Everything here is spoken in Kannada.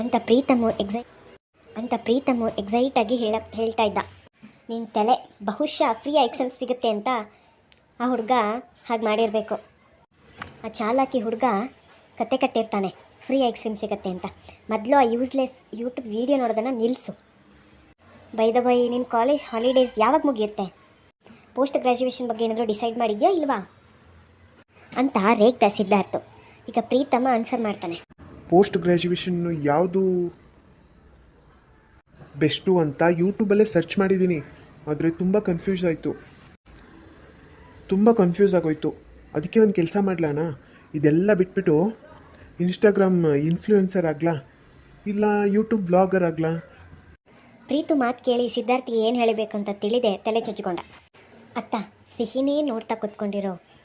ಅಂತ ಪ್ರೀತಮು ಎಕ್ಸೈ ಅಂತ ಪ್ರೀತಮು ಎಕ್ಸೈಟಾಗಿ ಹೇಳ ಹೇಳ್ತಾ ಇದ್ದ. ನಿನ್ನ ತಲೆ ಬಹುಶಃ ಫ್ರೀ ಎಕ್ಸಾಮ್ ಸಿಗುತ್ತೆ ಅಂತ ಆ ಹುಡುಗ ಹಾಗೆ ಮಾಡಿರಬೇಕು. ಆ ಚಾಲಾಕಿ ಹುಡುಗ ಕತೆ ಕಟ್ಟಿರ್ತಾನೆ ಫ್ರೀ ಐಸ್ ಕ್ರೀಮ್ ಸಿಗುತ್ತೆ ಅಂತ. ಮೊದಲು ಆ ಯೂಸ್ಲೆಸ್ ಯೂಟ್ಯೂಬ್ ವೀಡಿಯೋ ನೋಡೋದನ್ನು ನಿಲ್ಲಿಸು ಬೈದ ಬೈ ನಿನ್ನ ಕಾಲೇಜ್ ಹಾಲಿಡೇಸ್ ಯಾವಾಗ ಮುಗಿಯುತ್ತೆ? ಪೋಸ್ಟ್ ಗ್ರ್ಯಾಜುಯೇಷನ್ ಬಗ್ಗೆ ಏನಾದರೂ ಡಿಸೈಡ್ ಮಾಡಿದ್ಯಾ ಇಲ್ವಾ? ಅಂತ ರೇಖ ಸಿದ್ಧಾರ್ಥ ಈಗ ಪ್ರೀತಮ ಆನ್ಸರ್ ಮಾಡ್ತಾನೆ. ಪೋಸ್ಟ್ ಗ್ರ್ಯಾಜುಯೇಷನ್ನು ಯಾವುದು ಬೆಸ್ಟು ಅಂತ ಯೂಟ್ಯೂಬಲ್ಲೇ ಸರ್ಚ್ ಮಾಡಿದ್ದೀನಿ. ಆದರೆ ತುಂಬ ಕನ್ಫ್ಯೂಸ್ ಆಯಿತು. ತುಂಬ ಕನ್ಫ್ಯೂಸ್ ಆಗೋಯ್ತು. ಅದಕ್ಕೆ ಒಂದು ಕೆಲಸ ಮಾಡಲಾನ ಇದೆಲ್ಲ ಬಿಟ್ಬಿಟ್ಟು ಇನ್ಸ್ಟಾಗ್ರಾಮ್ ಇನ್ಫ್ಲೂಯೆನ್ಸರ್ ಆಗಲಾ? ಇಲ್ಲ ಯೂಟ್ಯೂಬ್ ಬ್ಲಾಗರ್ ಆಗಲಾ? ಪ್ರೀತು ಮಾತು ಕೇಳಿ ಸಿದ್ಧಾರ್ಥಿಗೆ ಏನು ಹೇಳಬೇಕಂತ ತಿಳಿದೆ, ತಲೆ ಚಚ್ಕೊಂಡ ಅತ್ತ, ಸಿಹಿನೇ ನೋಡ್ತಾ ಕೂತ್ಕೊಂಡಿರೋ